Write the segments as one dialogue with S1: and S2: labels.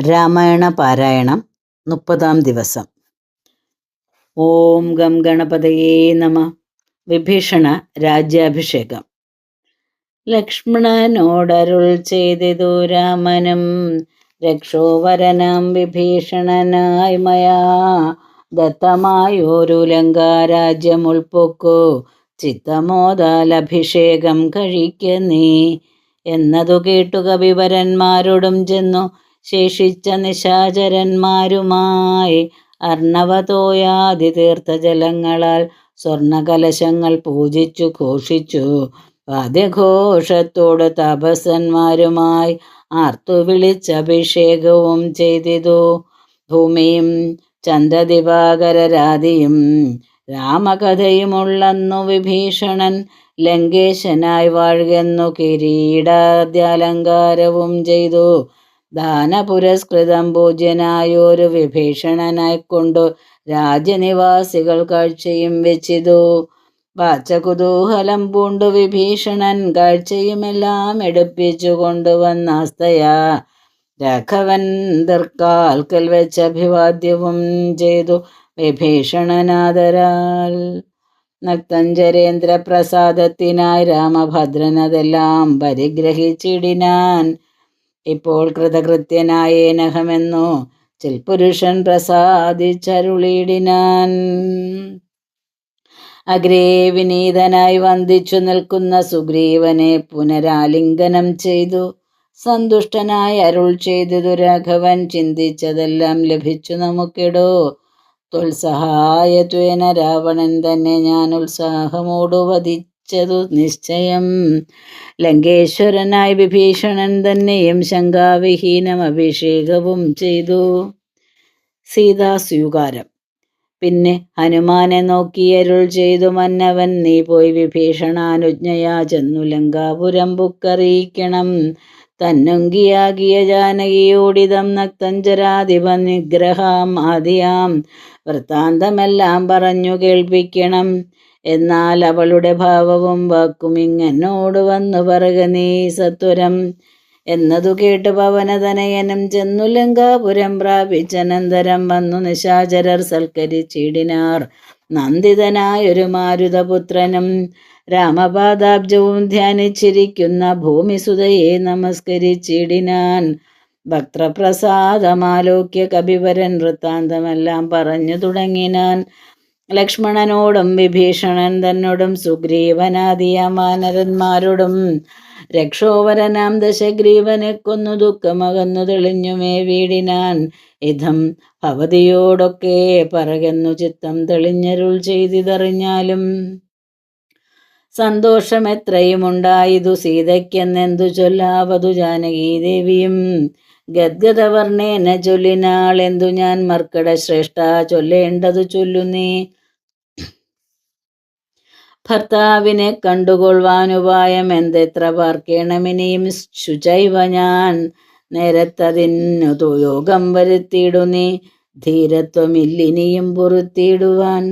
S1: രാമായണ പാരായണം മുപ്പതാം ദിവസം. ഓം ഗം ഗണപതയേ നമ. വിഭീഷണ രാജ്യാഭിഷേകം. ലക്ഷ്മണനോടരുൾ ചെയ്തിതു രാമനും. രക്ഷോവരനം വിഭീഷണനായി മയാ. ദത്തമായൊരു ലങ്കാരാജ്യം ഉൾപ്പൊക്കു. ചിത്തമോദാലഭിഷേകം കഴിക്ക നീ എന്നതു കേട്ടു കവിവരന്മാരോടും ചെന്നു. ശേഷിച്ച നിശാചരന്മാരുമായി അർണവതോയാതി തീർത്ഥജലങ്ങളാൽ സ്വർണകലശങ്ങൾ പൂജിച്ചു ഘോഷിച്ചു. വാദ്യഘോഷത്തോട് തപസന്മാരുമായി ആർത്തു വിളിച്ചഭിഷേകവും ചെയ്തിതു. ഭൂമിയും ചന്ദ്രദിവാകരരാതിയും രാമകഥയുമുള്ളന്നു വിഭീഷണൻ. ലങ്കേശനായി വാഴുകെന്നു കിരീടാദ്യാലങ്കാരവും ചെയ്തു. ദാനപുരസ്കൃതം പൂജ്യനായൊരു വിഭീഷണനായിക്കൊണ്ടു രാജ്യനിവാസികൾ കാഴ്ചയും വെച്ചിതു. വാച്ചകുതൂഹലം പൂണ്ടു വിഭീഷണൻ കാഴ്ചയുമെല്ലാം എടുപ്പിച്ചു കൊണ്ടുവന്നാസ്തയാ രാഘവൻ ദർക്കാൽക്കൽ വെച്ച് അഭിവാദ്യവും ചെയ്തു വിഭീഷണനാദരാൽ. നക്തഞ്ചരേന്ദ്ര പ്രസാദത്തിനായി രാമഭദ്രനതെല്ലാം പരിഗ്രഹിച്ചിടിനാൻ. ഇപ്പോൾ കൃതകൃത്യനായേനഹമെന്നു ചിൽപുരുഷൻ പ്രസാദിച്ചരുളിയിടിനാൻ. അഗ്രേ വിനീതനായി വന്ദിച്ചു നിൽക്കുന്ന സുഗ്രീവനെ പുനരാലിംഗനം ചെയ്തു. സന്തുഷ്ടനായി അരുൾ ചെയ്തു രാഘവൻ ചിന്തിച്ചതെല്ലാം ലഭിച്ചു നമുക്കിടോ. ത്വത്സഹായത്വേന രാവണൻ തന്നെ ഞാൻ ഉത്സാഹമോടു വധിച്ചതു നിശ്ചയം. ലങ്കേശ്വരനായി വിഭീഷണൻ തന്നെയും ശങ്കാവിഹീനം അഭിഷേകവും ചെയ്തു. സീതാ സ്വീകാരം. പിന്നെ ഹനുമാനെ നോക്കി അരുൾ ചെയ്തു മന്നവൻ നീ പോയി വിഭീഷണാനുജ്ഞയാ ചെന്നു ലങ്കാപുരം ബുക്കറിയിക്കണം. തന്നുങ്കിയാകിയ ജാനകിയോടിതം നക്തഞ്ചരാധിപ നിഗ്രഹാം ആദിയാം. വൃത്താന്തമെല്ലാം പറഞ്ഞു കേൾപ്പിക്കണം. എന്നാൽ അവളുടെ ഭാവവും വാക്കും ഇങ്ങനോട് വന്നു പറക നീ സത്വരം. എന്നതു കേട്ട് പവനതനയനും ചെന്നു ലങ്കാപുരം പ്രാപിച്ചനന്തരം വന്നു നിശാചരർ സൽക്കരിച്ചിടിനാർ. നന്ദിതനായൊരു മാരുതപുത്രനും രാമപാദാബ്ജവും ധ്യാനിച്ചിരിക്കുന്ന ഭൂമിസുതയെ നമസ്കരിച്ചിടിനാൻ. ഭക്തപ്രസാദമാലോക്യ കപിവരൻ വൃത്താന്തമെല്ലാം പറഞ്ഞു തുടങ്ങിനാൻ. ലക്ഷ്മണനോടും വിഭീഷണൻ തന്നോടും സുഗ്രീവനാദിയ മാനരന്മാരോടും രക്ഷോവരനാം ദശഗ്രീവനെ കൊന്നു ദുഃഖമകന്നു തെളിഞ്ഞുമേ വീടിനാൻ. ഇതം ഭവതിയോടൊക്കെ പറകെന്നു ചിത്തം തെളിഞ്ഞരുൾ ചെയ്തിതറിഞ്ഞാലും സന്തോഷമെത്രയുമുണ്ടായതു സീതയ്ക്കെന്നെന്തു ചൊല്ലാവതു ജാനകീ ദേവിയും ചൊല്ലിനാൾ എന്തു ഞാൻ മർക്കട ശ്രേഷ്ഠ ചൊല്ലേണ്ടതു ചൊല്ലുന്നേ. ഭർത്താവിനെ കണ്ടുകൊള്ളുവാനുപായം എന്തെത്ര പാർക്കേണമിനിയും ശുചൈവ ഞാൻ നേരത്തതിനു യോഗം വരുത്തിയിടുന്നേ. ധീരത്വമില്ലിനിയും പൊറുത്തിയിടുവാൻ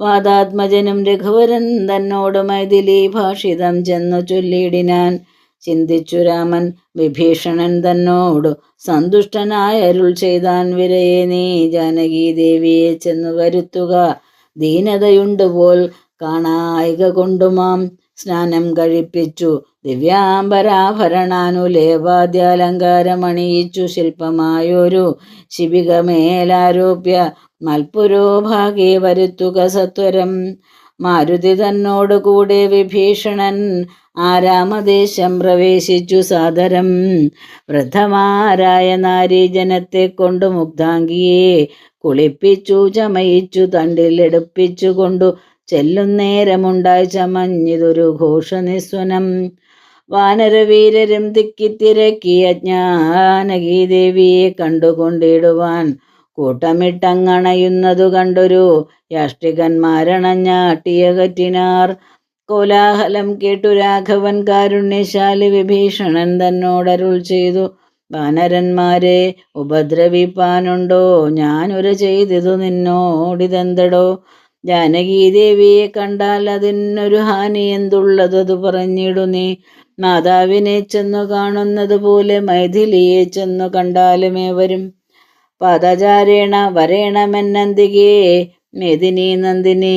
S1: വാദാത്മജനും രഘുവരൻ തന്നോട് മൈഥിലി ഭാഷിതം ചെന്നു ചൊല്ലിയിടിനാൻ. ചിന്തിച്ചു രാമൻ വിഭീഷണൻ തന്നോടു സന്തുഷ്ടനായ അരുൾ ചെയ്താൻ വിരയെ നീ ജാനകി ദേവിയെ ചെന്നു വരുത്തുക. ദീനതയുണ്ട് പോൽ കാണായിക കൊണ്ടുമാം. സ്നാനം കഴിപ്പിച്ചു. ദിവ്യാംബരാഭരണാനുലേവാദ്യാലങ്കാരമണിയിച്ചു. ശില്പമായൊരു ശിബികമേലാരോപ്യ മൽപുരോഭാഗേ വരുത്തുക സത്വരം. മാരുതി തന്നോട് കൂടെ വിഭീഷണൻ ആരാമദേശം പ്രവേശിച്ചു സാദരം. വൃദ്ധമാരായ നാരീജനത്തെ കൊണ്ടു മുഗ്ധാംഗിയെ കുളിപ്പിച്ചു ചമയിച്ചു തണ്ടിലെടുപ്പിച്ചു കൊണ്ടു ചെല്ലുന്നേരമുണ്ടായി ചമഞ്ഞിതൊരു ഘോഷനിസ്വനം. വാനരവീരരും തിക്കിത്തിരക്കിയ ജ്ഞാനകീദേവിയെ കണ്ടുകൊണ്ടിടുവാൻ കൂട്ടമിട്ടങ്ങണയുന്നതു കണ്ടൊരു യാഷ്ടികന്മാരണഞ്ഞാട്ടിയകറ്റിനാർ കോലാഹലം കേട്ടു രാഘവൻ കാരുണ്യശാലി വിഭീഷണൻ തന്നോടരുൾ ചെയ്തു. വാനരന്മാരെ ഉപദ്രവിപ്പാനുണ്ടോ? ഞാനൊരു ചെയ്തിതു നിന്നോടിതെന്തടോ? ജാനകീദേവിയെ കണ്ടാൽ അതിനൊരു ഹാനി എന്തുള്ളതതു പറഞ്ഞിടു നീ. മാതാവിനെ ചെന്നു കാണുന്നത് പോലെ മൈഥിലിയെ ചെന്നു കണ്ടാലുമേ വരും പദചാരേണ വരേണമെന്നന്തികേ മേദിനി നന്ദിനി.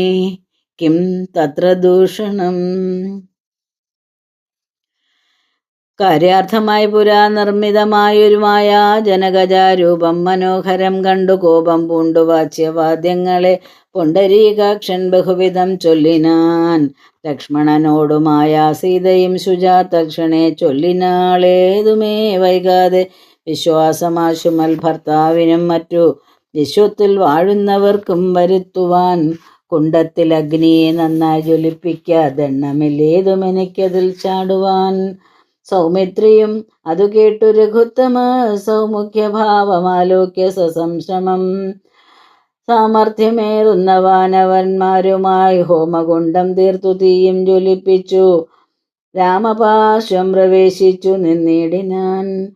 S1: കിം തത്ര ദൂഷണം കാര്യാർത്ഥമായി പുരാ നിർമ്മിതമായൊരു മായാ ജനകജാരൂപം മനോഹരം കണ്ടു കോപം പൂണ്ടു വാച്യവാദ്യങ്ങളെ പുണ്ടരീകാക്ഷൻ ബഹുവിധം ചൊല്ലിനാൻ. ലക്ഷ്മണനോടുമായ സീതയും ശുജാതക്ഷണെ ചൊല്ലിനാളേതുമേ വൈകാതെ വിശ്വാസമാശുമൽ ഭർത്താവിനും മറ്റു വിശ്വത്തിൽ വാഴുന്നവർക്കും വരുത്തുവാൻ കുണ്ടത്തിൽ അഗ്നിയെ നന്നായി ജ്വലിപ്പിക്കാതെണ്ണമില്ലേതും എനിക്കതിൽ ചാടുവാൻ. സൗമിത്രിയും അതു കേട്ടു രഘുത്തമ സൗമുഖ്യഭാവമാലോക്യ സസംശ്രമം. സാമർഥ്യമേറുന്ന വാനവന്മാരുമായി ഹോമകുണ്ടം തീർത്തു തീയും ജ്വലിപ്പിച്ചു. രാമപാർശ്വം പ്രവേശിച്ചു നിന്നിടിനാൻ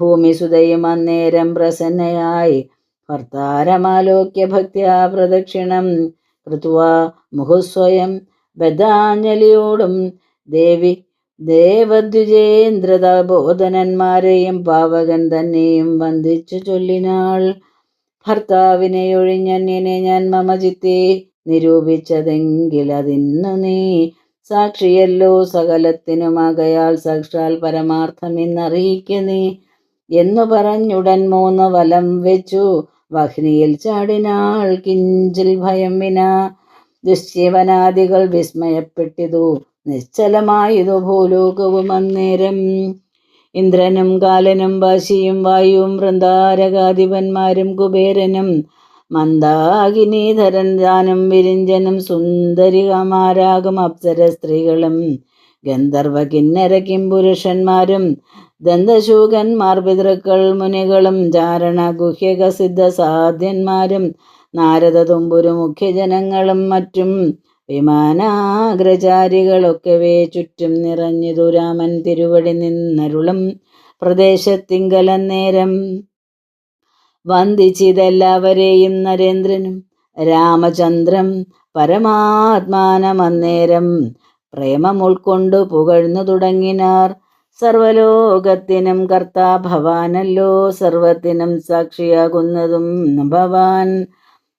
S1: ഭൂമിസുതയും അന്നേരം പ്രസന്നയായി. ഭർത്താരമാലോക്യ ഭക്തിയാ പ്രദക്ഷിണം. കൃത്വാ മുഹുസ്വയം ബദാഞ്ജലിയോടും ദേവി ദേവദ്വിജേന്ദ്രത ബോധനന്മാരെയും പാവകൻ തന്നെയും വന്ദിച്ചു ചൊല്ലിനാൾ. ഭർത്താവിനെ ഒഴിഞ്ഞന്യനെ ഞാൻ മമചിത്തെ നിരൂപിച്ചതെങ്കിൽ അതിന്നു നീ സാക്ഷിയല്ലോ സകലത്തിനുമകയാൽ സാക്ഷാൽ പരമാർത്ഥമെന്നറിയിക്ക നീ. എന്നു പറഞ്ഞുടൻ മൂന്ന് വലം വെച്ചു. വഹ്നിയിൽ ചാടിനാൾ കിഞ്ചിൽ ഭയം വിന. ദുശ്യവനാദികൾ വിസ്മയപ്പെട്ടിതു. നിശ്ചലമായതു ഭൂലോകവും അന്നേരം. ഇന്ദ്രനും കാലനും വാശിയും വായുവും വൃന്ദാരകാധിപന്മാരും കുബേരനും മന്ദാകിനീധരൻ ജാനും വിരിഞ്ചനും സുന്ദരികമാരാകും അപ്സര സ്ത്രീകളും ഗന്ധർവ കിന്നര ദന്തശൂകന്മാർ പിതൃക്കൾ മുനികളും ചാരണ ഗുഹ്യക സിദ്ധ സാധ്യന്മാരും നാരദ തുമ്പുരു മുഖ്യജനങ്ങളും മറ്റും വിമാനാഗ്രചാരികളൊക്കവേ ചുറ്റും നിറഞ്ഞിതു രാമൻ തിരുവടി നിന്നരുളും പ്രദേശത്തിങ്കലന്നേരം. വന്ദിച്ചിതെല്ലാവരെയും നരേന്ദ്രനും രാമചന്ദ്രം പരമാത്മാനമന്നേരം പ്രേമം ഉൾക്കൊണ്ടു പുകഴ്ന്നു തുടങ്ങിനാർ. സർവലോകത്തിനും കർത്താ ഭവാനല്ലോ. സർവത്തിനും സാക്ഷിയാകുന്നതും ഭവാൻ.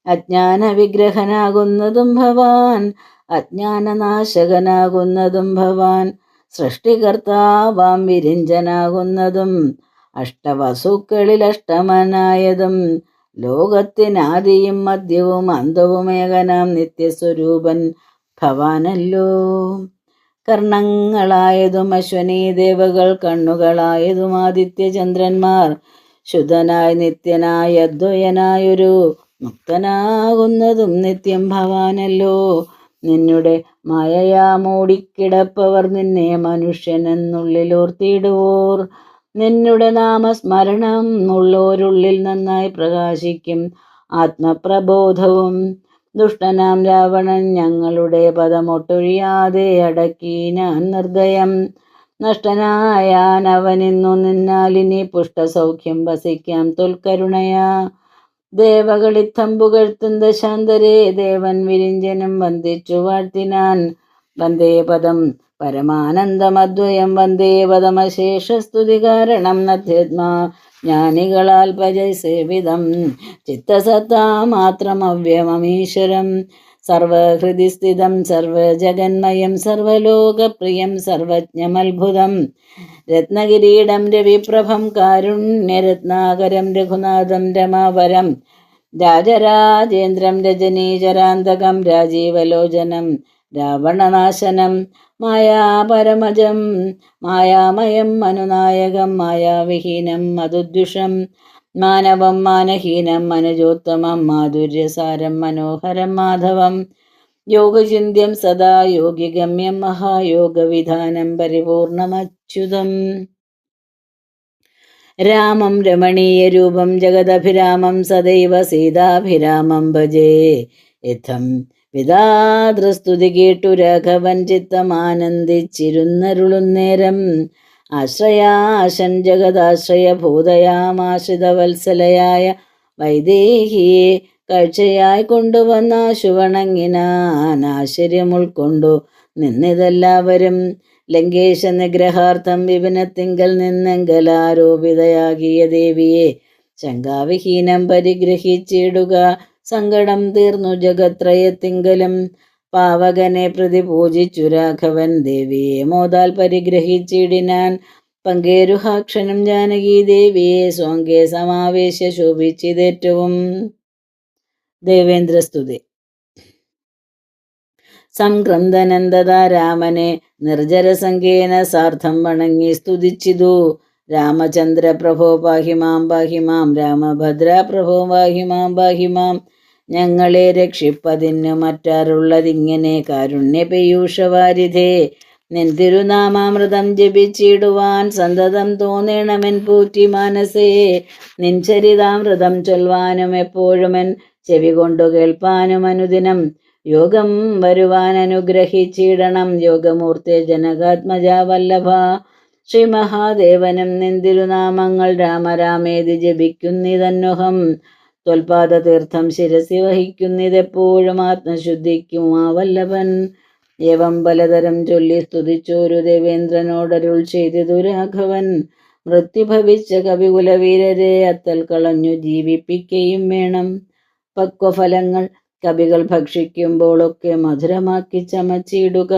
S1: അജ്ഞാന വിഗ്രഹനാകുന്നതും ഭവാൻ. അജ്ഞാനനാശകനാകുന്നതും ഭവാൻ. സൃഷ്ടികർത്താവാം വിരിഞ്ചനാകുന്നതും അഷ്ടവസുക്കളിൽ അഷ്ടമനായതും ലോകത്തിനാദിയും മധ്യവും അന്തവുമേകനാം നിത്യസ്വരൂപൻ ഭവാനല്ലോ. കർണങ്ങളായതും അശ്വനി ദേവകൾ കണ്ണുകളായതും ആദിത്യചന്ദ്രന്മാർ. ശുദ്ധനായി നിത്യനായ അദ്വയനായൊരു മുക്തനാകുന്നതും നിത്യം ഭവാനല്ലോ. നിന്നുടെ മായയാ മൂടിക്കിടപ്പവർ നിന്നെ മനുഷ്യനെന്നുള്ളിലോർത്തിയിടുവോർ. നിന്നുടെ നാമസ്മരണം ഉള്ളോരുള്ളിൽ നന്നായി പ്രകാശിക്കും ആത്മപ്രബോധവും. ദുഷ്ടനാം രാവണൻ ഞങ്ങളുടെ പദമൊട്ടൊഴിയാതെ ഞാൻ നിർദ്ദയം. നഷ്ടനായാൻ അവനിന്നു നിന്നാലിനി പുഷ്ടസൗഖ്യം വസിക്കാം. തൊൽക്കരുണയാ ദേവകളിത്തം പുകഴ്ത്തുന്ന ദശാന്തരേ. ദേവൻ വിരിഞ്ചനും വന്ദിച്ചു വാഴ്ത്തിനാൻ വന്ദേ പദം. പരമാനന്ദമദ്വയം. വന്ദേ പദമശേഷസ്തുതി കാരണം നധ്യത്മാ ജ്ഞാനികളാൽ പരിസേവിതം. ചിത്തസത്താ മാത്രം അവ്യമമീശ്വരം സർവഹൃതി സ്ഥിതം സർവജഗന്മയം സർവലോകപ്രിയം സർവജ്ഞമത്ഭുതം. രത്നകിരീടം രവിപ്രഭം കാരുണ്യരത്നാകരം രഘുനാഥം രമാവരം. രാജരാജേന്ദ്രം രജനീചരാന്തകം രാജീവലോചനം രാവണനാശനം. മായാപരമജം മായാമയം മനുനായകം മായാവിഹീനം മധുദ്വിഷം മാനവം മാനഹീനം മനുജോത്തമം മാധുര്യസാരം മനോഹരം മാധവം. യോഗചിന്യം സദാ യോഗിഗമ്യം മഹായോഗവിധാനം പരിപൂർണമച്യുതം. രാമം രമണീയരൂപം ജഗദഭിരാമം സദൈവ സീതാഭിരാമം ഭജേ. ഇത്തം പിതാതൃസ്തുതി കേട്ടു രാഘവൻ ചിത്തമാനന്ദിച്ചിരുന്നരുളുന്നേരം ആശ്രയാശൻ ജഗദാശ്രയ ഭൂതയാമാശ്രിതവത്സലയായ വൈദേഹിയെ കാഴ്ചയായി കൊണ്ടുവന്ന ശുവണങ്ങിനാൻ ആശ്ചര്യം ഉൾക്കൊണ്ടു നിന്നിതെല്ലാവരും. ലങ്കേശ നിഗ്രഹാർത്ഥം വിപിനത്തിങ്കൽ നിന്നെങ്കലാരോപിതയാകിയ ദേവിയെ ശങ്കാവിഹീനം പരിഗ്രഹിച്ചിടുക. സങ്കടം തീർന്നു ജഗത്രയത്തിങ്കലും പാവകനെ പ്രതി പൂജിച്ചു രാഘവൻ ദേവിയെ മോതാൽ പരിഗ്രഹിച്ചിടിനാൻ. പങ്കേരുഹാക്ഷനും ജാനകി ദേവിയെ സ്വാങ്കേ സമാവേശ ശോഭിച്ചിതേറ്റവും. ദേവേന്ദ്രസ്തുതി സംക്രന്ദനന്ദത രാമനെ നിർജരസംഖ്യേന സാർത്ഥം വണങ്ങി സ്തുതിച്ചിതു. രാമചന്ദ്ര പ്രഭോ പാഹിമാം പാഹിമാം രാമഭദ്ര പ്രഭോ പാഹിമാം പാഹിമാം. ഞങ്ങളെ രക്ഷിപ്പതിന് മറ്റാറുള്ളതിങ്ങനെ കാരുണ്യ പീയൂഷവാരിധേ നിൻ തിരുനാമാമൃതം ജപിച്ചിടുവാൻ സന്തതം തോന്നണമെൻ പൂറ്റി മാനസേ. നിൻ ചരിതാമൃതം ചൊൽവാനും എപ്പോഴുമെൻ ചെവി കൊണ്ടു കേൾപ്പാനും അനുദിനം. യോഗം വരുവാൻ അനുഗ്രഹിച്ചിടണം. യോഗമൂർത്തെ ജനകാത്മജ വല്ലഭ. ശ്രീ മഹാദേവനും നിന്തിരുനാമങ്ങൾ രാമരാമേതി ജപിക്കുന്നിതന്നുഹം. ത്വൽപാദ തീർത്ഥം ശിരസി വഹിക്കുന്നിതെപ്പോഴും ആത്മശുദ്ധിക്കും ആ വല്ലഭൻ ഏവം പലതരം ചൊല്ലി സ്തുതിച്ചോരു ദേവേന്ദ്രനോടരുൾ ചെയ്തിതു രാഘവൻ. മൃത്യുഭവിച്ച കവികുലവീരരെ അത്തൽ കളഞ്ഞു ജീവിപ്പിക്കുകയും വേണം. പക്വഫലങ്ങൾ കവികൾ ഭക്ഷിക്കുമ്പോഴൊക്കെ മധുരമാക്കി ചമച്ചിടുക.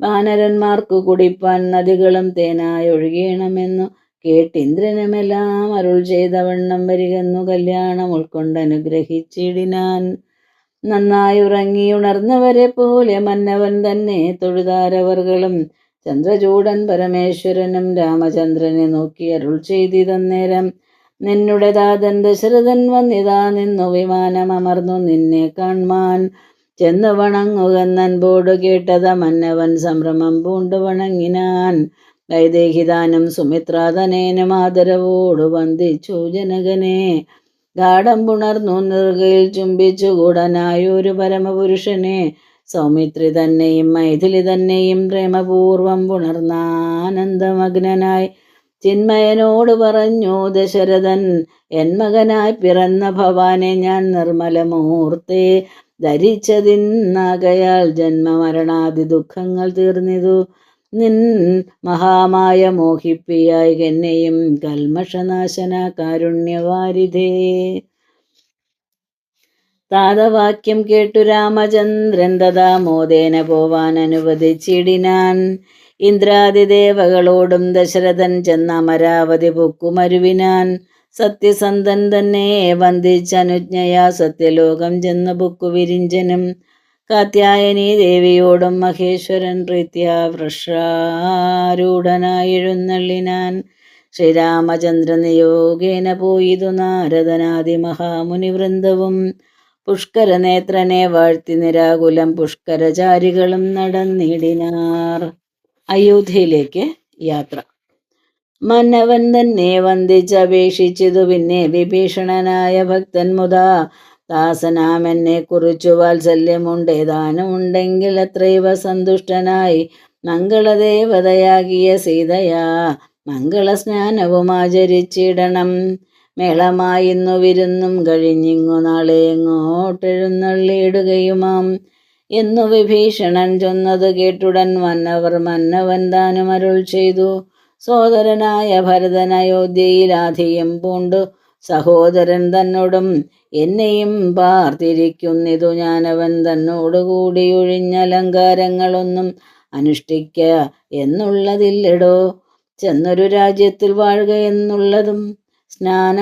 S1: വാനരന്മാർക്കു കുടിപ്പാൻ നദികളും തേനായി ഒഴുകിയണമെന്നു കേട്ടിന്ദ്രനുമെല്ലാം അരുൾ ചെയ്ത വണ്ണം വരികെന്നു കല്യാണം ഉൾക്കൊണ്ട് അനുഗ്രഹിച്ചിടിനാൻ. നന്നായി ഉറങ്ങി ഉണർന്നവരെ പോലെ മന്നവൻ തന്നെ തൊഴുതാരവർകളും ചന്ദ്രചൂടൻ പരമേശ്വരനും രാമചന്ദ്രനെ നോക്കി അരുൾ ചെയ്തിതന്നേരം നിന്നുടെ ദാതൻ ദശരഥൻ വന്നിതാ നിന്നു വിമാനം അമർന്നു നിന്നെ കാൺമാൻ ചെന്നു കേട്ടത മന്നവൻ സംഭ്രമം പൂണ്ടു വണങ്ങിനാൻ. വൈദേഹിതാനും സുമിത്രാതനേനും ആദരവോടു വന്ദിച്ചു ജനകനെ. ഗാഠം പുണർന്നു നിറുകയിൽ ചുംബിച്ചു കൂടനായൊരു പരമപുരുഷനെ. സൗമിത്രി തന്നെയും മൈഥിലി തന്നെയും പ്രേമപൂർവം പുണർന്നാനന്ദമഗ്നനായി. ചിന്മയനോട് പറഞ്ഞു ദശരഥൻ എൻ മകനായി പിറന്ന ഭവാനെ ഞാൻ നിർമ്മലമൂർത്തെ. ധരിച്ചതിന്നാകയാൽ ജന്മമരണാദി ദുഃഖങ്ങൾ തീർന്നിതു. നിൻ മഹാമായ മോഹിപ്പിയായി എന്നെയും കൽമഷനാശന കാരുണ്യവാരിധേ. താതവാക്യം കേട്ടു രാമചന്ദ്രൻ തഥാ മോദേന പോവാൻ അനുവദിച്ചിടിനാൻ. ഇന്ദ്രാദിദേവകളോടും ദശരഥൻ ചെന്ന അമരാവതി പൊക്കുമരുവിനാൻ. സത്യസന്ധൻ തന്നെ വന്ദിച്ചനുജ്ഞയാ സത്യലോകം ചെന്ന ബുക്കു വിരിഞ്ചനും. കാത്യായനി ദേവിയോടും മഹേശ്വരൻ പ്രീത്യ വൃഷാരൂഢനായെഴുന്നള്ളിനാൻ ശ്രീരാമചന്ദ്ര നിയോഗേന പോയിതു നാരദനാദി മഹാമുനിവൃന്ദവും. പുഷ്കരനേത്രനെ വാഴ്ത്തി നിരാകുലം പുഷ്കരചാരികളും നടന്നിടിനാർ. അയോധ്യയിലേക്ക് യാത്ര. മന്നവൻ തന്നെ വന്ദിച്ചപേക്ഷിച്ചതു പിന്നെ വിഭീഷണനായ ഭക്തൻ മുതാ. ദാസനാമെന്നെ കുറിച്ചു വാത്സല്യമുണ്ടേതാനും ഉണ്ടെങ്കിൽ അത്രൈവ സന്തുഷ്ടനായി. മംഗളദേവതയാകിയ സീതയാ മംഗളസ്നാനവും ആചരിച്ചിടണം. മേളമായിന്നു വിരുന്നും കഴിഞ്ഞിങ്ങു നാളെ എങ്ങോട്ടെഴുന്നള്ളിയിടുകയുമാം എന്നു വിഭീഷണൻ ചൊന്നത് കേട്ടുടൻ മന്നവർ മന്നവൻ താനും അരുൾ ചെയ്തു. സോദരനായ ഭരതൻ അയോധ്യയിലാധിയം പൂണ്ടു. സഹോദരൻ തന്നോടും എന്നെയും പാർത്തിരിക്കുന്നിതു ഞാനവൻ തന്നോടുകൂടി ഒഴിഞ്ഞലങ്കാരങ്ങളൊന്നും അനുഷ്ഠിക്ക എന്നുള്ളതില്ലടോ. ചെന്നൊരു രാജ്യത്തിൽ വാഴുക എന്നുള്ളതും സ്നാന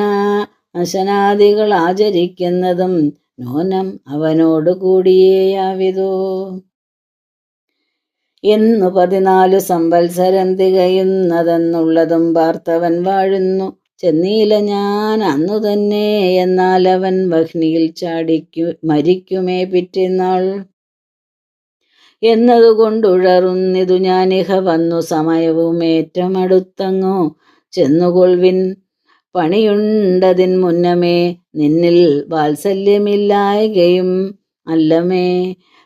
S1: അശനാദികൾ ആചരിക്കുന്നതും നോനം അവനോട് കൂടിയേയാവിതോ എന്നു പതിനാലു സംവത്സരം തികയുന്നതെന്നുള്ളതും പാർത്തവൻ വാഴുന്നു. ചെന്നീല ഞാൻ അന്നു തന്നെ എന്നാൽ അവൻ വഹ്നിയിൽ ചാടിക്കു മരിക്കുമേ പിറ്റേന്നാൾ. എന്നതുകൊണ്ടുഴറുന്നിതു ഞാനിഹ വന്നു സമയവും ഏറ്റമടുത്തങ്ങോ. ചെന്നുകൊൾവിൻ പണിയുണ്ടതിൻ മുന്നമേ നിന്നിൽ വാത്സല്യമില്ലായകയും അല്ലമേ.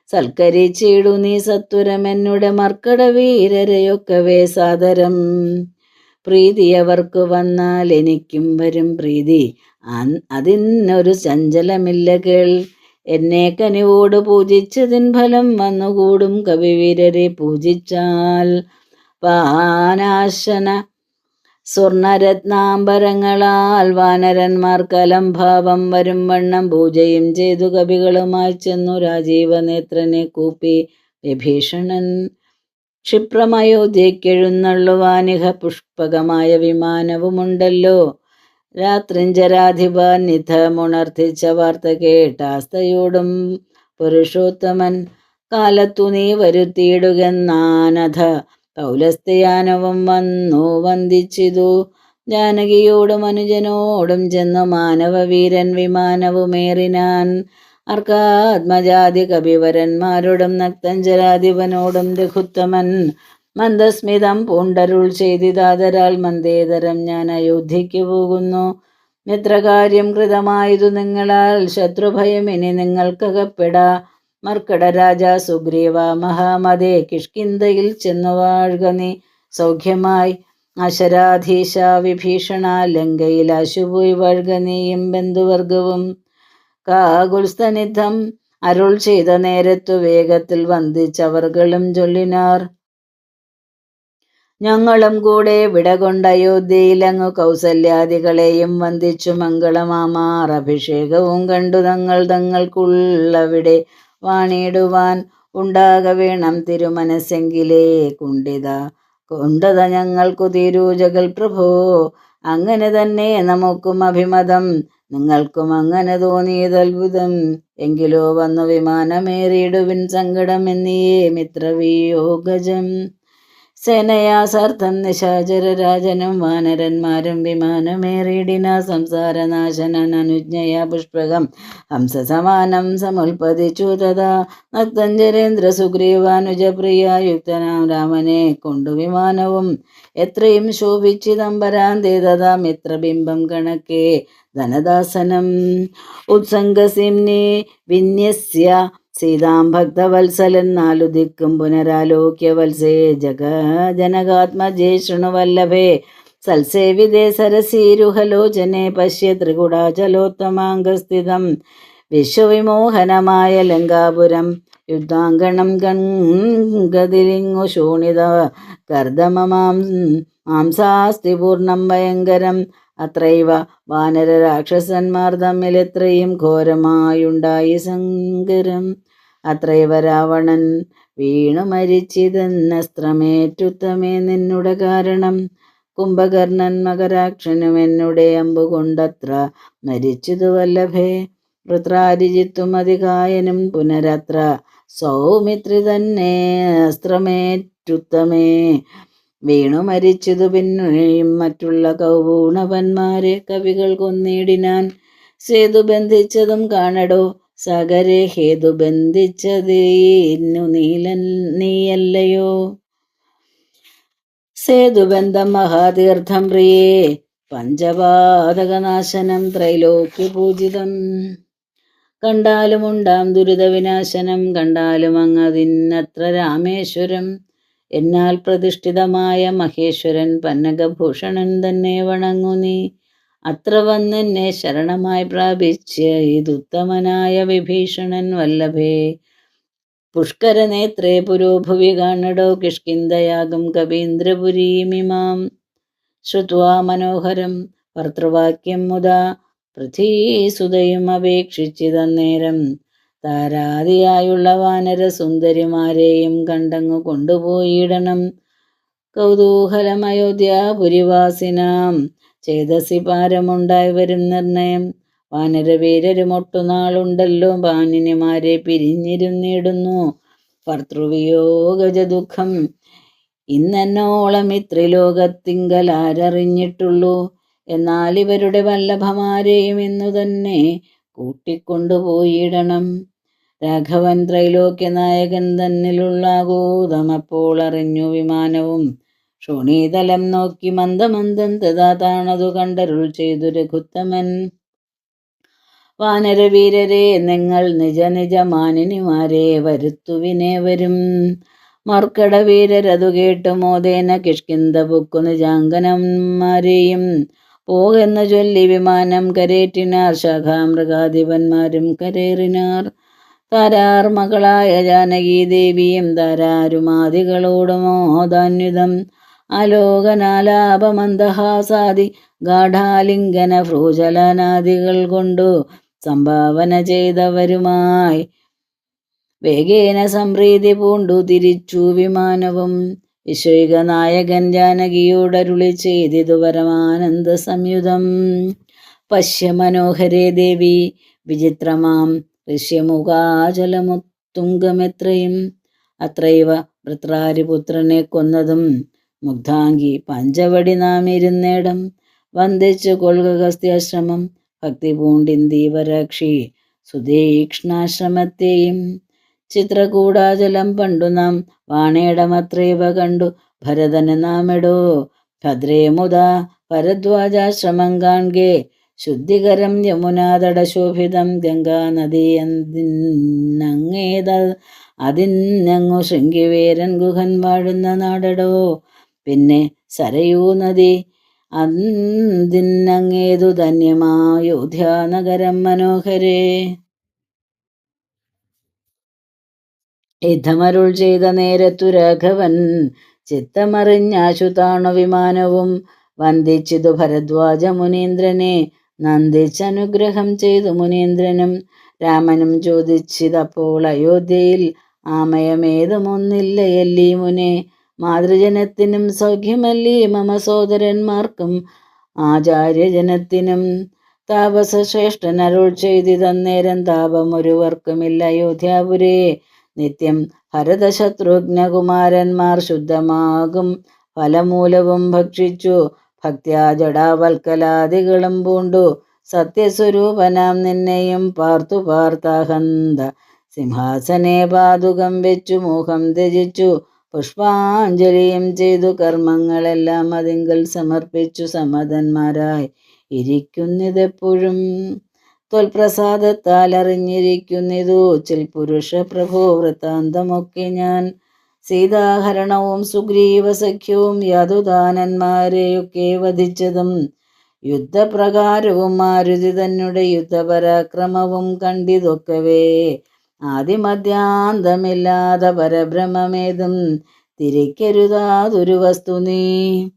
S1: സൽക്കരിച്ചിടു നീ സത്വരമെന്നുടെ മർക്കട വീരരെയൊക്കവേ സാദരം. പ്രീതി അവർക്ക് വന്നാൽ എനിക്കും വരും പ്രീതി. അതിന്നൊരു ചഞ്ചലമില്ല കേൾ. എന്നെ കനിവോട് പൂജിച്ചതിൻ ഫലം വന്നുകൂടും കവിവീരരെ പൂജിച്ചാൽ. പാനാശന സ്വർണരത്നാംബരങ്ങളാൽ വാനരന്മാർ കലംഭാവം വരും വണ്ണം പൂജയും ചെയ്തു കവികളുമായി ചെന്നു രാജീവ നേത്രനെ കൂപ്പി വിഭീഷണൻ ക്ഷിപ്രമയോധ്യക്കെഴുന്നള്ളുവാനിഹ പുഷ്പകമായ വിമാനവുമുണ്ടല്ലോ. രാത്രിഞ്ചരാധിപ നിധമുണർത്തിച്ച വാർത്ത കേട്ടാസ്തയോടും പുരുഷോത്തമൻ കാലത്തു നീ വരുത്തിയിടുകെന്നാനധ പൗലസ്തയാനവും വന്നു വന്ദിച്ചിതു. ജാനകിയോടും അനുജനോടും ചെന്നു മാനവവീരൻ വിമാനവുമേറിനാൻ. അർക്കാത്മജാതി കവിവരന്മാരോടും നക്തഞ്ചരാധിപനോടും രഘുത്തമൻ മന്ദസ്മിതം പൂണ്ടരുൾ ചെയ്തിതാതരാൽ മന്ദേതരം ഞാൻ അയോധ്യയ്ക്ക് പോകുന്നു. മിത്രകാര്യം കൃതമായതു നിങ്ങളാൽ ശത്രുഭയം ഇനി നിങ്ങൾക്കകപ്പെടാ. മർക്കട രാജ സുഗ്രീവ മഹാമതേ കിഷ്കിന്തയിൽ ചെന്നു വാഴുക നീ. സൗഖ്യമായി അശരാധീശ വിഭീഷണ ലങ്കയിൽ അശുപോയി വാഴുക നീയും ബന്ധുവർഗവും കാകുൽസ്തനിധം അരുൾ ചെയ്ത നേരത്തു വേഗത്തിൽ വന്ദിച്ചവർകളും ചൊല്ലിനാർ. ഞങ്ങളും കൂടെ വിടകൊണ്ട അയോധ്യയിലങ്ങു കൗസല്യാദികളെയും വന്ദിച്ചു മംഗളമാമാർ. അഭിഷേകവും കണ്ടു തങ്ങൾ തങ്ങൾക്കുള്ളവിടെ വാണിടുവാൻ ഉണ്ടാക വേണം തിരുമനസ്സെങ്കിലേ കുണ്ടിത. കൊണ്ടത ഞങ്ങൾക്കു കുതിരൂചകൾ പ്രഭോ. അങ്ങനെ തന്നെ നമുക്കും അഭിമതം. നിങ്ങൾക്കും അങ്ങനെ തോന്നിയത് അത്ഭുതം എങ്കിലോ വന്നു വിമാനമേറിയിടുവിൻ സങ്കടം എന്നിയേ മിത്രവിയോഗജം. സേനയാസാർത്ഥം നിശാചരരാജനും വാനരന്മാരും വിമാനമേറിയിടിന സംസാരനാശനൻ അനുജ്ഞയ പുഷ്പകം. ഹംസസമാനം സമുൽപതിച്ചു തഥാ നക്തഞ്ജരേന്ദ്ര സുഗ്രീവാനുജപ്രിയ യുക്തനാം രാമനെ കൊണ്ടു വിമാനവും എത്രയും ശോഭിച്ചിതംബരാന്തേ തഥാ മിത്രബിംബം കണക്കെ. ധനദാസനം ഉത്സംഗസിംനി വിന്യസ്യ സീതാം ഭക്തവത്സലൻ നാലു ദിക്കും പുനരാലോക്യ വത്സേ ജഗ ജനകാത്മജേ ശൃണുവല്ലഭേ സൽസേവിതേ സരസീരുഹലോചനെ പശ്യ ത്രികുടാചലോത്തമാംഗസ്ഥിതം. വിശ്വവിമോഹനമായ ലങ്കാപുരം യുദ്ധാങ്കണം ഗംഗതിലിങ്ങു ശോണിത കർദമമാം മാംസാസ്തി പൂർണം ഭയങ്കരം. അത്രൈവ വാനര രാക്ഷസന്മാർ തമ്മിൽ എത്രയും ഘോരമായുണ്ടായി സങ്കരം. അത്രൈവ രാവണൻ വീണു മരിച്ചിതെന്നസ്ത്രമേറ്റുത്തമേ നിന്നുടെ കാരണം. കുംഭകർണൻ മകരാക്ഷനും എന്നുടെ അമ്പുകൊണ്ടത്ര മരിച്ചതു വല്ലഭേ. വൃത്രാരിജിത്തും അധികായനും പുനരത്ര സൗമിത്രി തന്നെ അസ്ത്രമേറ്റുത്തമേ. വീണു മരിച്ചതു പിന്നെയും മറ്റുള്ള കൗപൂണവന്മാരെ കവികൾ കൊന്നിടിനാൻ. സേതു ബന്ധിച്ചതും കാണടോ സകരെ ഹേതു ബന്ധിച്ചത് ഇന്നു നീലൻ നീയല്ലയോ? സേതുബന്ധം മഹാതീർത്ഥം പ്രിയേ പഞ്ചപാതകനാശനം ത്രൈലോക്യപൂജിതം കണ്ടാലും ഉണ്ടാം ദുരിതവിനാശനം കണ്ടാലും അങ്ങതിന്നത്ര രാമേശ്വരം. എന്നാൽ പ്രതിഷ്ഠിതമായ മഹേശ്വരൻ പന്നകഭൂഷണൻ തന്നെ വണങ്ങു നീ അത്ര വന്നെന്നെ ശരണമായി പ്രാപിച്ച് ഇതുത്തമനായ വിഭീഷണൻ വല്ലഭേ. പുഷ്കരനേത്രേ പുരോഭുവി കാണടോ കിഷ്കിന്തയാകും കവീന്ദ്രപുരീമിമാം. ശ്രുത്വാ മനോഹരം ഭർത്തൃവാക്യം മുതാ പൃഥ്വീസുതയും അപേക്ഷിച്ചിതന്നേരം താരാതിയായുള്ള വാനരസുന്ദരിമാരെയും കണ്ടങ്ങു കൊണ്ടുപോയിടണം. കൗതൂഹലമയോധ്യാപുരിവാസിനാം ചേതസി പാരമുണ്ടായി വരും നിർണയം. വാനരവീരരുമൊട്ടുനാളുണ്ടല്ലോ. പാനിനിമാരെ പിരിഞ്ഞിരുന്നിടുന്നു. ഭർത്തൃവിയോഗജ ദുഃഖം ഇന്നെന്നോളം ഇത്രിലോകത്തിങ്കൽ ആരറിഞ്ഞിട്ടുള്ളൂ. എന്നാൽ ഇവരുടെ വല്ലഭമാരെയും ഇന്നു തന്നെ കൂട്ടിക്കൊണ്ടുപോയിടണം. രാഘവൻ ത്രൈലോക്യനായകൻ തന്നിലുള്ള ഗോതമപ്പോൾ അറിഞ്ഞു വിമാനവും ക്ഷോണീതലം നോക്കി മന്ദമന്ദം തഥാ താണതു കണ്ടരുൾ ചെയ്തു രഘുത്തമൻ. വാനരവീരരെ നിങ്ങൾ നിജ നിജ മാനിനിമാരെ വരുത്തുവിനെ വരും. മർക്കടവീരരതു കേട്ടു മോദേന കിഷ്കിന്ത പൊക്കു നിജാങ്കനന്മാരെയും പോകെന്ന് ചൊല്ലി വിമാനം കരേറ്റിനാർ ശാഖാമൃഗാധിപന്മാരും കരേറിനാർ. താരാർ മകളായ ജാനകീദേവിയും താരാരുമാദികളോടുമോദാന്വിതം ആലോകനാലാപമന്ദഹാസാദി ഗാഠാലിംഗന ഭ്രൂചലനാദികൾ കൊണ്ടു സംഭാവന ചെയ്തവരുമായി. വേഗേന സംപ്രീതി പൂണ്ടു തിരിച്ചു വിമാനവും. വിശ്വൈക നായകൻ ജാനകിയോടരുളി ചെയ്തിതു പരമാനന്ദ സംയുതം. പശ്യ മനോഹരേ ദേവി വിചിത്രമാം ഋഷ്യമുഖാചലമുത്തുംഗമെത്രയും അത്രൈവ വൃത്രാരിപുത്രനെ കൊന്നതും മുഗ്ധാംഗി പഞ്ചവടി നാം ഇരുന്നേടം വന്ദിച്ചു കൊൽഗസ്ത്യാശ്രമം ഭക്തി ദീപരാക്ഷി സുതീക്ഷ്ണാശ്രമത്തെയും ചിത്രകൂടാചലം പണ്ടു നാം വാണേടമത്രേവ കണ്ടു. ഭരതന് നാമിടോ. ഭദ്രേ മുത ഭരദ്വാജാശ്രമം കാൺകെ ശുദ്ധികരം യമുനാതടശോഭിതം ഗംഗാനദി അങ്ങേത അതിന്നങ്ങു ശൃംഗിവേരൻ ഗുഹൻ വാഴുന്ന നാടടോ. പിന്നെ സരയൂ നദി അന്തിന്നങ്ങേതു ധന്യമായോധ്യാനഗരം മനോഹരേ. യുദ്ധമരുൾ ചെയ്ത നേരത്തു രാഘവൻ ചിത്തമറിഞ്ഞാശുതാണു വിമാനവും വന്ദിച്ചിതു ഭരദ്വാജ മുനീന്ദ്രനെ. നന്ദിച്ചനുഗ്രഹം ചെയ്തു മുനീന്ദ്രനും രാമനും ചോദിച്ചിതപ്പോൾ അയോധ്യയിൽ ആമയമേതുമൊന്നില്ലയല്ലീ മുനെ. മാതൃജനത്തിനും സൗഖ്യമല്ലേ മമ സോദരന്മാർക്കും ആചാര്യജനത്തിനും താപസശ്രേഷ്ഠൻ അരുൾ ചെയ്തി തന്നേരം താപം ഒരുവർക്കുമില്ല അയോധ്യാപുരേ. നിത്യം ഭരതശത്രുഘ്നകുമാരന്മാർ ശുദ്ധമാകും ഫലമൂലവും ഭക്ഷിച്ചു. ഭക്ത്യാ ജടാവൽക്കലാദികളും പൂണ്ടു. സത്യസ്വരൂപനാം നിന്നെയും പാർത്തു പാർത്താഹന്ത സിംഹാസനെ പാതുകം വെച്ചു മോഹം ത്യജിച്ചു. പുഷ്പാഞ്ജലിയും ചെയ്തു കർമ്മങ്ങളെല്ലാം അതിങ്കൽ സമർപ്പിച്ചു സമതന്മാരായി. ഇരിക്കുന്നിതെപ്പോഴും തൊൽപ്രസാദത്താൽ അറിഞ്ഞിരിക്കുന്നിതു. ചിൽ പുരുഷ പ്രഭു വൃത്താന്തമൊക്കെ ഞാൻ സീതാഹരണവും സുഗ്രീവ സഖ്യവും യാതുദാനന്മാരെയൊക്കെ വധിച്ചതും യുദ്ധപ്രകാരവും മാരുതി തന്നെ യുദ്ധപരാക്രമവും കണ്ടിതൊക്കവേ. ആദിമധ്യാന്തമില്ലാതെ പരബ്രഹ്മമേതും തിരിക്കരുതാതൊരു വസ്തു നീ.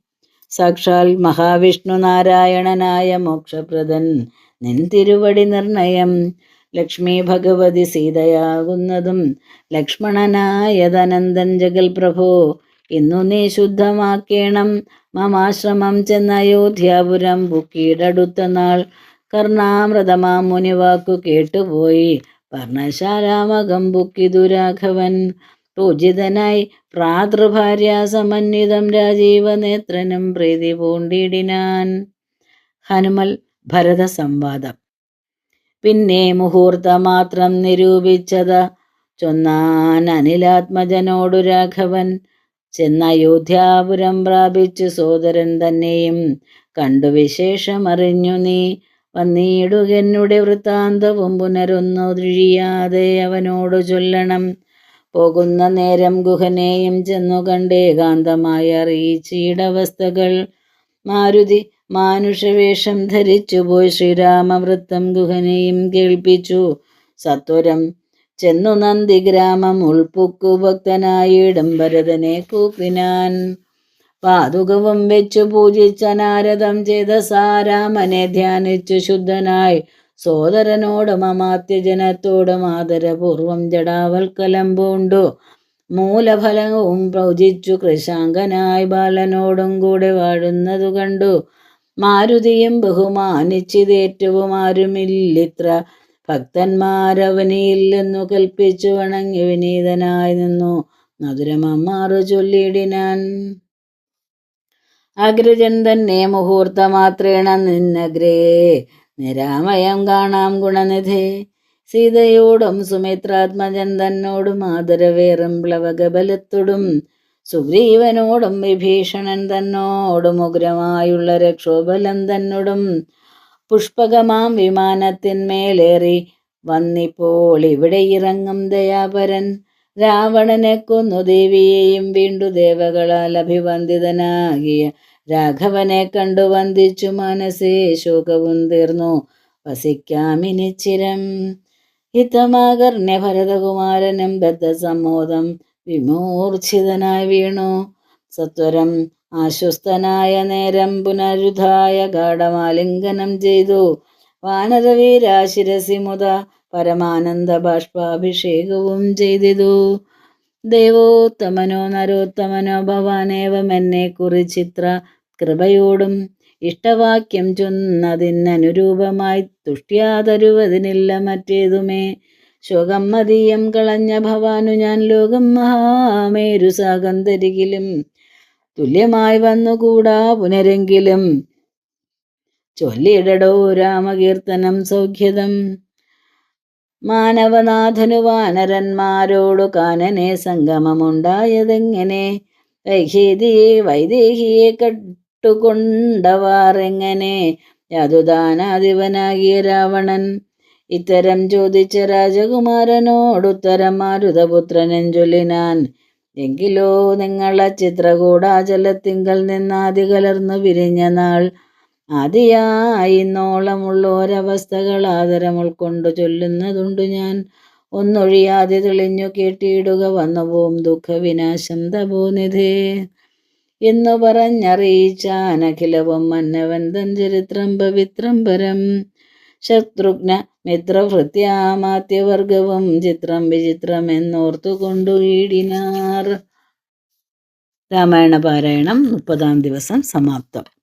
S1: സാക്ഷാൽ മഹാവിഷ്ണു നാരായണനായ മോക്ഷപ്രദൻ നിൻ തിരുവടി നിർണയം. ലക്ഷ്മി ഭഗവതി സീതയാകുന്നതും ലക്ഷ്മണനായതനന്ദൻ ജഗൽ പ്രഭു ഇന്നു നീ ശുദ്ധമാക്കേണം. മമാശ്രമം ചെന്ന അയോധ്യാപുരം ബുക്കീടടുത്ത നാൾ കർണാമൃതമാ മുനിവാക്കു കേട്ടുപോയി. പർണശാലാമകം ബുക്കിതു രാഘവൻ പൂജിതനായി പ്രാതൃഭാര്യ സമന്വിതം രാജീവനേത്രനും പ്രീതി പൂണ്ടിടിനാൻ. ഹനുമൽ ഭരത സംവാദം പിന്നെ മുഹൂർത്തമാത്രം നിരൂപിച്ചത് ചൊന്നാൻ അനിലാത്മജനോടു രാഘവൻ. ചെന്ന അയോധ്യാപുരം പ്രാപിച്ചു സോദരൻ തന്നെയും. കണ്ടു വിശേഷമറിഞ്ഞു നീ. വന്നിടുകെന്നുടെ വൃത്താന്തവും പുനരൊന്നൊഴിയാതെ അവനോടു ചൊല്ലണം. പോകുന്ന നേരം ഗുഹനെയും ചെന്നു കണ്ടേകാന്തമായി അറിയിച്ചിടവസ്ഥകൾ. മാരുതി മാനുഷവേഷം ധരിച്ചു പോയി ശ്രീരാമവൃത്തം ഗുഹനെയും കേൾപ്പിച്ചു. സത്വരം ചെന്നു നന്ദിഗ്രാമം ഉൾപ്പുക്കു ഭക്തനായിടം ഭരതനെ കൂപ്പിനാൻ. പാതുകവും വെച്ചു പൂജിച്ച നാരദം ചെയ്ത സാരാമനെ ധ്യാനിച്ചു ശുദ്ധനായി. സോദരനോടും അമാത്യജനത്തോടും ആദരപൂർവം ജടാവൽക്കലം പൂണ്ടു. മൂലഫലവും പ്രവചിച്ചു കൃശാങ്കനായി ബാലനോടും കൂടെ വാഴുന്നതു കണ്ടു. മാരുതിയും ബഹുമാനിച്ചിതേറ്റവും ആരുമില്ലിത്ര. ഭക്തന്മാരവനിയില്ലെന്നു കൽപ്പിച്ചു വണങ്ങി വിനീതനായി നിന്നു. മധുരമാറു ചൊല്ലിയിടിനാൻ. അഗ്രജൻ തന്നെ മുഹൂർത്തമാത്രേണ നിന്നഗ്രേ. നിരാമയം കാണാം ഗുണനിധേ. സീതയോടും സുമിത്രാത്മജൻ തന്നോടും ആദരവേറും പ്ലവകബലത്തോടും സുഗ്രീവനോടും വിഭീഷണൻ തന്നോടും ഉഗ്രമായുള്ള രക്ഷോബലം തന്നോടും പുഷ്പകമാം വിമാനത്തിന്മേലേറി വന്നിപ്പോൾ ഇവിടെ ഇറങ്ങും ദയാപരൻ. രാവണനെ കൊന്നു ദേവിയെയും വീണ്ടു ദേവകളാൽ അഭിവന്ദിതനാകിയ രാഘവനെ കണ്ടു വന്ദിച്ചു മനസ്സേ ശോകവും തീർന്നു. വസിക്കാമിനിച്ചിരം ഹിതമാകർണ്യ ഭരതകുമാരനും ബദ്ധസമ്മോദം വിമൂർച്ഛിതനായി വീണു. സത്വരം ആശ്വസ്തനായ നേരം പുനരുദ്ധായ ഗാഠമാലിംഗനം ചെയ്തു. വാനരവീരാശിരസി മുത പരമാനന്ദ ബാഷ്പാഭിഷേകവും ചെയ്തിതു. ദേവോത്തമനോ നരോത്തമനോ ഭവാനേവമെന്നെ കുറിച്ചിത്ര കൃപയോടും ഇഷ്ടവാക്യം ചൊന്നതിനനുരൂപമായി തുഷ്ട്യാതരുവതിനില്ല മറ്റേതുമേ. ശോകം മതിയം കളഞ്ഞ ഭവാനു ഞാൻ ലോകം മഹാമേരു സാഗന്ധരികിലും തുല്യമായി വന്നുകൂടാ പുനരെങ്കിലും. ചൊല്ലിടടോ രാമകീർത്തനം സൗഖ്യതം. മാനവനാഥനു വാനരന്മാരോടു കാനനെ സംഗമമുണ്ടായതെങ്ങനെ? വൈഹേദിയെ വൈദേഹിയെ കട്ടുകൊണ്ടവാറെങ്ങനെ യാതുദാനാധിപനാകിയ രാവണൻ? ഇത്തരം ചോദിച്ച രാജകുമാരനോടുത്തരം മാരുതപുത്രനൻ ചൊല്ലിനാൻ എങ്കിലോ നിങ്ങളെ ചിത്രകൂടാചലത്തിങ്കൽ നിന്നാദി കലർന്നു വിരിഞ്ഞ നാൾ. ആദിയായിന്നോളമുള്ളോരവസ്ഥകൾ ആദരം ഉൾക്കൊണ്ടു ചൊല്ലുന്നതുണ്ട് ഞാൻ. ഒന്നൊഴിയാതെ തെളിഞ്ഞു കേട്ടിയിടുക വന്നുപോം ദുഃഖവിനാശം തപോനിധേ. എന്നു പറഞ്ഞറിയിച്ചാൻ അഖിലവും മന്നവൻ തൻ ചരിത്രം പവിത്രം പരം ശത്രുഘ്ന മിത്രഭൃത്യാമാത്യവർഗവും ചിത്രം വിചിത്രം എന്നോർത്തുകൊണ്ടു ഈടിനാർ. രാമായണ പാരായണം മുപ്പതാം ദിവസം സമാപ്തം.